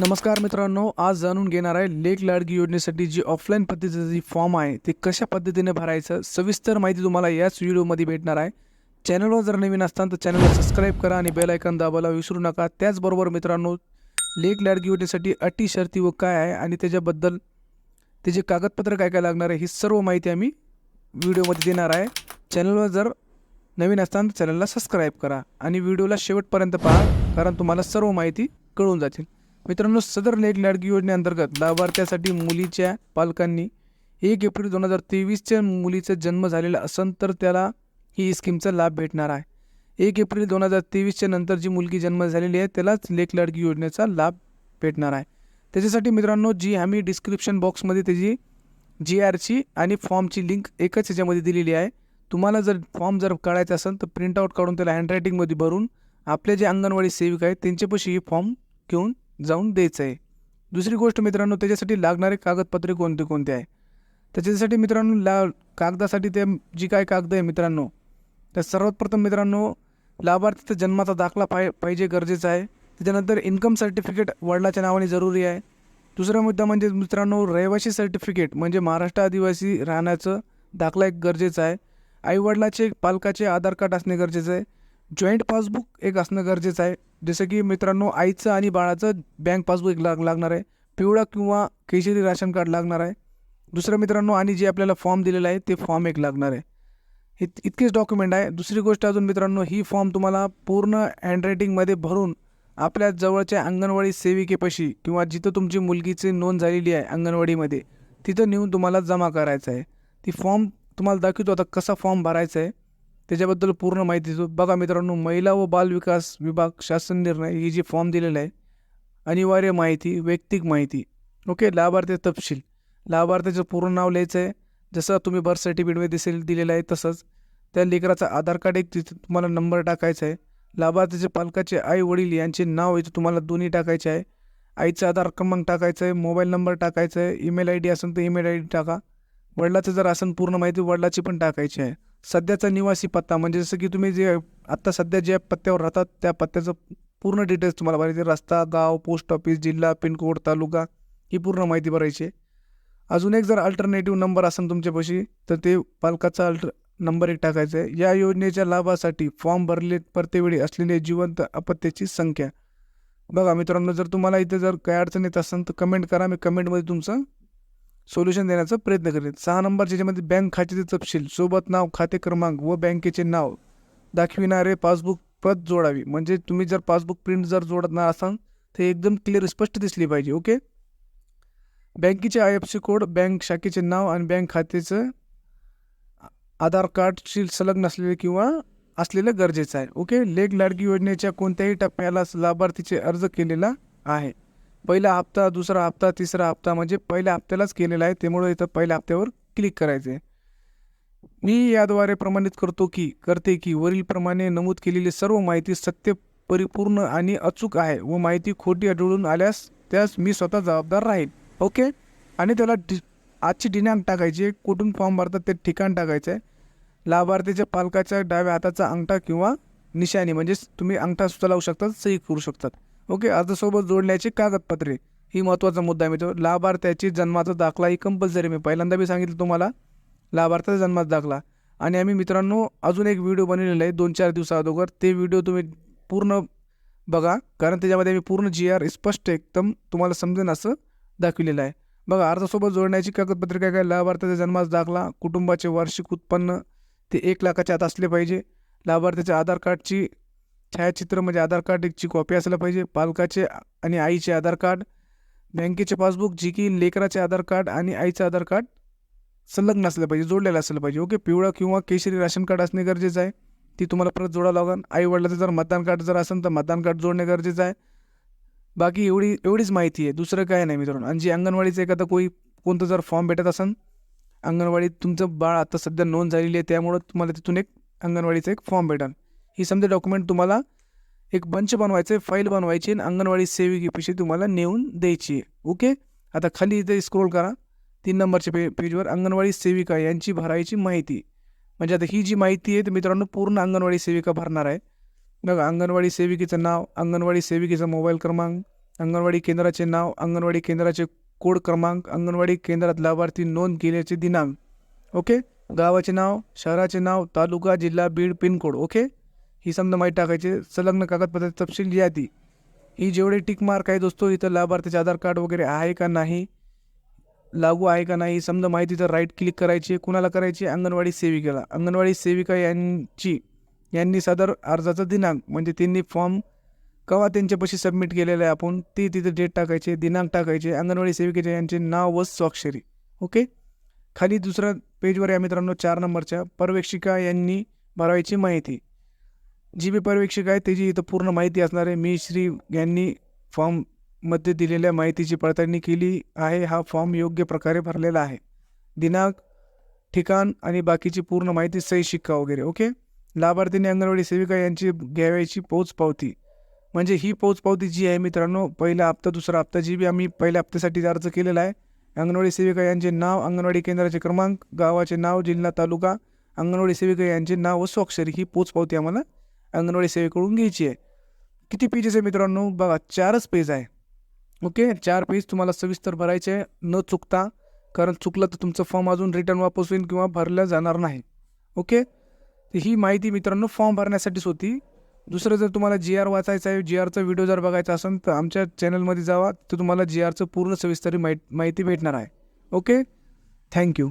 नमस्कार मित्रांनो आज जाणून घेणार आहे लेख लाडकी योजनेसाठी जी ऑफलाईन पद्धतीचं जी फॉर्म आहे ते कशा पद्धतीने भरायचं? सविस्तर माहिती तुम्हाला याच व्हिडिओमध्ये भेटणार आहे. चॅनलवर जर नवीन असताल तर चॅनलला सबस्क्राईब करा आणि बेल आयकन दाबायला विसरू नका. त्याचबरोबर मित्रांनो लेख लाडकी योजनेसाठी अटी शर्ती व काय आहे आणि त्याच्याबद्दल त्याचे कागदपत्र काय काय लागणार आहे ही सर्व माहिती आम्ही व्हिडिओमध्ये देणार आहे. चॅनलवर जर नवीन असताल तर चॅनलला सबस्क्राईब करा आणि व्हिडिओला शेवटपर्यंत पहा कारण तुम्हाला सर्व माहिती कळून जातील. मित्रांनो सदर लेख लाडकी योजनेअंतर्गत लाभार्थ्यासाठी मुलीच्या पालकांनी एक एप्रिल दोन हजार तेवीसच्या मुलीचा जन्म झालेला असेल तर त्याला ही स्कीमचा लाभ भेटणार आहे. एक एप्रिल दोन हजार तेवीसच्या नंतर जी मुलगी जन्म झालेली आहे त्यालाच लेख लाडकी योजनेचा लाभ भेटणार आहे. त्याच्यासाठी मित्रांनो जी आम्ही डिस्क्रिप्शन बॉक्समध्ये त्याची जी आरची आणि फॉर्मची लिंक एकच ह्याच्यामध्ये दिलेली आहे. तुम्हाला जर फॉर्म जर काढायचा असेल तर प्रिंटआउट काढून त्याला हँडरायटिंगमध्ये भरून आपले जे अंगणवाडी सेविका आहेत त्यांच्यापाशी हे फॉर्म घेऊन जाऊन द्यायचं आहे दुसरी गोष्ट मित्रांनो त्याच्यासाठी लागणारे कागदपत्रे कोणते कोणते आहे? त्याच्यासाठी मित्रांनो ला कागदासाठी ते जी काय कागद आहे मित्रांनो त्या सर्वात प्रथम मित्रांनो लाभार्थीचा जन्माचा दाखला पाय पाहिजे गरजेचा आहे. त्याच्यानंतर इन्कम सर्टिफिकेट वडिलाच्या नावाने जरुरी आहे. दुसरा मुद्दा म्हणजे मित्रांनो रहिवासी सर्टिफिकेट म्हणजे महाराष्ट्र आदिवासी राहण्याचं दाखला एक गरजेचं आहे. आईवडिलाचे पालकाचे आधार कार्ड असणे गरजेचं आहे. जॉईंट पासबुक एक असणं गरजेचं आहे. जसं की मित्रांनो आईचं आणि बाळाचं बँक पासबुक एक लाग लागणार आहे. पिवळा किंवा केशरी राशन कार्ड लागणार आहे. दुसरं मित्रांनो आणि जे आपल्याला फॉर्म दिलेला आहे ते फॉर्म एक लागणार आहे. हे इतकेच डॉक्युमेंट आहे. दुसरी गोष्ट अजून मित्रांनो ही फॉर्म तुम्हाला पूर्ण हँडरायटिंगमध्ये भरून आपल्या जवळच्या अंगणवाडी सेविकेपाशी किंवा जिथं तुमची मुलगीची नोंद झालेली आहे अंगणवाडीमध्ये तिथं नेऊन तुम्हाला जमा करायचं आहे. ती फॉर्म तुम्हाला दाखवतो आता कसा फॉर्म भरायचा आहे. त्याच्याबद्दल पूर्ण माहिती देतो. बघा मित्रांनो महिला व बाल विकास विभाग शासन निर्णय ही जी फॉर्म दिलेला आहे अनिवार्य माहिती वैयक्तिक माहिती. ओके लाभार्थी तपशील. लाभार्थ्याचं पूर्ण नाव लिहायचं आहे. जसं तुम्ही बर्थ सर्टिफिकेटमध्ये दिसेल दिलेलं आहे तसंच. त्या लेकराचं आधार कार्ड एक तिथे तुम्हाला नंबर टाकायचा आहे. लाभार्थ्याचे पालकाचे आई वडील यांचे नाव इथे तुम्हाला दोन्ही टाकायचे आहे. आईचा आधार क्रमांक टाकायचा आहे मोबाईल नंबर टाकायचा आहे ईमेल आय डी असेल तर ईमेल आय डी टाका. वडिलाचं जर असेल पूर्ण माहिती वडिलाची पण टाकायची आहे. सध्याचा निवासी पत्ता म्हणजे जसं की तुम्ही जे आत्ता सध्या ज्या पत्त्यावर राहतात त्या पत्त्याचं पूर्ण डिटेल्स तुम्हाला भरायचे रस्ता गाव पोस्ट ऑफिस जिल्हा पिनकोड तालुका ही पूर्ण माहिती भरायची अजून एक जर अल्टरनेटिव्ह नंबर असेल तुमच्यापाशी तर ते पालकाचा अल्टर नंबर एक टाकायचा आहे. या योजनेच्या लाभासाठी फॉर्म भरले परतेवेळी असलेले जिवंत अपत्याची संख्या. बघा मित्रांनो जर तुम्हाला इथे जर काही अडचण येत असेल तर कमेंट करा. मी कमेंटमध्ये तुमचं सोल्युशन देण्याचा प्रयत्न करेन सहा नंबर ज्याच्यामध्ये बँक खात्याचे तपशील सोबत नाव खाते क्रमांक व बँकेचे नाव दाखविणारे पासबुक प्रत जोडावी. म्हणजे तुम्ही जर पासबुक प्रिंट जर जोडत ना असाल तर एकदम क्लिअर स्पष्ट दिसली पाहिजे ओके बँकेचे I F C code bank शाखेचे नाव आणि बँक खात्याचं आधार कार्डशी संलग्न असलेले किंवा असलेलं गरजेचं आहे ओके लेख लाडकी योजनेच्या कोणत्याही टप्प्याला लाभार्थीचे अर्ज केलेला आहे. पहिला हप्ता दुसरा हप्ता तिसरा हप्ता म्हणजे पहिल्या हप्त्यालाच केलेला आहे. त्यामुळे इथं पहिल्या हप्त्यावर क्लिक करायचं आहे मी याद्वारे प्रमाणित करतो की करते की वरीलप्रमाणे नमूद केलेली सर्व माहिती सत्य परिपूर्ण आणि अचूक आहे व माहिती खोटी आढळून आल्यास त्यास मी स्वतः जबाबदार राहील ओके? आणि त्याला डि आजची दिनांक टाकायची कुठून फॉर्म भरतात ते ठिकाण टाकायचं आहे. लाभार्थीच्या पालकाच्या डाव्या हाताचा अंगठा किंवा निशाणी म्हणजेच तुम्ही अंगठा सुद्धा लावू शकतात सही करू शकतात. ओके अर्जासोबत जोडण्याची कागदपत्रे ही महत्त्वाचा मुद्दा मिळतो लाभार्थ्याची जन्माचा दाखला ही कंपल्सरी मी पहिल्यांदा बी सांगितलं तुम्हाला. लाभार्थ्याचा जन्माचा दाखला. आणि आम्ही मित्रांनो अजून एक व्हिडिओ बनवलेला आहे. दोन चार दिवसा अगोदर. ते व्हिडिओ तुम्ही पूर्ण बघा. कारण त्याच्यामध्ये आम्ही पूर्ण जी आर स्पष्ट एकदम तुम्हाला समजेन असं दाखवलेलं आहे. बघा अर्जासोबत जोडण्याची कागदपत्रे काय काय? लाभार्थ्याचा जन्माचा दाखला कुटुंबाचे वार्षिक उत्पन्न ते एक लाखाच्या आत असले पाहिजे. लाभार्थ्याच्या आधार कार्डची छायाचित्र म्हणजे आधार कार्डची कॉपी असायला पाहिजे. पालकाचे आणि आईचे आधार कार्ड बँकेचे पासबुक जी की लेकराचे आधार कार्ड आणि आईचं आधार कार्ड संलग्न असलं पाहिजे जोडलेलं असलं पाहिजे. ओके पिवळं किंवा केशरी राशन कार्ड असणे गरजेचं आहे. ती तुम्हाला परत जोडावं लागेल. आई वडिलाचं जर मतदान कार्ड जर असेल तर मतदान कार्ड जोडणे गरजेचं आहे. बाकी एवढी एवढीच माहिती आहे. दुसरं काय नाही मित्रांनो. आणि जी अंगणवाडीचं एखादा कोई कोणतं जर फॉर्म भेटत असेल अंगणवाडीत तुमचं बाळ आता सध्या नोंद झालेली आहे त्यामुळं तुम्हाला तिथून एक अंगणवाडीचा एक फॉर्म भेटेल. ही समजा डॉक्युमेंट तुम्हाला एक बंच बनवायचं आहे फाईल बनवायची आणि अंगणवाडी सेविकेपाशी तुम्हाला नेऊन द्यायची आहे. ओके आता खाली इथे स्क्रोल करा. तीन नंबरच्या पे पेजवर अंगणवाडी सेविका यांची भरायची माहिती. म्हणजे आता ही जी माहिती आहे तर मित्रांनो पूर्ण अंगणवाडी सेविका भरणार आहे. बघा अंगणवाडी सेविकेचं नाव अंगणवाडी सेविकेचा मोबाईल क्रमांक अंगणवाडी केंद्राचे नाव अंगणवाडी केंद्राचे कोड क्रमांक अंगणवाडी केंद्रात लाभार्थी नोंद केल्याचे दिनांक. ओके गावाचे नाव शहराचे नाव तालुका जिल्हा बीड पिनकोड. ओके ही समजा माहीत टाकायचे. संलग्न कागदपत्र तपशील यादी ही जेवढे टिक मार्क आहे दोस्तो इथं लाभार्थीचे आधार कार्ड वगैरे आहे का नाही लागू आहे का नाही समजा माहिती तर राईट क्लिक करायची कुणाला करायची? अंगणवाडी सेविकेला. अंगणवाडी सेविका यांची यांनी सदर अर्जाचा दिनांक म्हणजे त्यांनी फॉर्म केव्हा त्यांच्यापाशी सबमिट केलेलं आहे आपण ती तिथे डेट टाकायचे दिनांक टाकायचे अंगणवाडी सेविकेचे यांचे नाव व स्वाक्षरी. ओके? खाली दुसऱ्या पेजवर या मित्रांनो चार नंबरच्या पर्यवेक्षिका यांनी भरवायची माहिती. जी बी पर्यवेक्षक आहे त्याची इथं पूर्ण माहिती असणार आहे. मी श्री यांनी फॉर्ममध्ये दिलेल्या माहितीची पडताळणी केली आहे. हा फॉर्म योग्य प्रकारे भरलेला आहे. दिनांक ठिकाण आणि बाकीची पूर्ण माहिती सही शिक्का वगैरे ओके? लाभार्थीने अंगणवाडी सेविका यांची घ्यावयाची पोच पावती. म्हणजे ही पोचपावती जी आहे मित्रांनो पहिला हप्ता दुसरा हप्ता जी बी आम्ही पहिल्या हप्त्यासाठी अर्ज केलेला आहे. अंगणवाडी सेविका यांचे नाव अंगणवाडी केंद्राचे क्रमांक गावाचे नाव जिल्हा तालुका अंगणवाडी सेविका यांचे नाव व स्वाक्षरी ही पोच पावती आम्हाला अंगणवाडी सेवेकडून घ्यायची आहे. किती पेजेस आहे मित्रांनो? बघा चारच पेज आहे. ओके चार पेज तुम्हाला सविस्तर भरायचे आहे. न चुकता कारण चुकलं तर तुमचं फॉर्म अजून रिटर्न वापस होईल किंवा भरलं जाणार नाही. ओके ही माहिती मित्रांनो फॉर्म भरण्यासाठीच होती. दुसरं जर तुम्हाला जी आर वाचायचं आहे जी आरचा व्हिडिओ जर बघायचा असेल तर आमच्या चॅनलमध्ये जावा. तर तुम्हाला जी आरचं पूर्ण सविस्तर माहिती भेटणार आहे. Okay thank you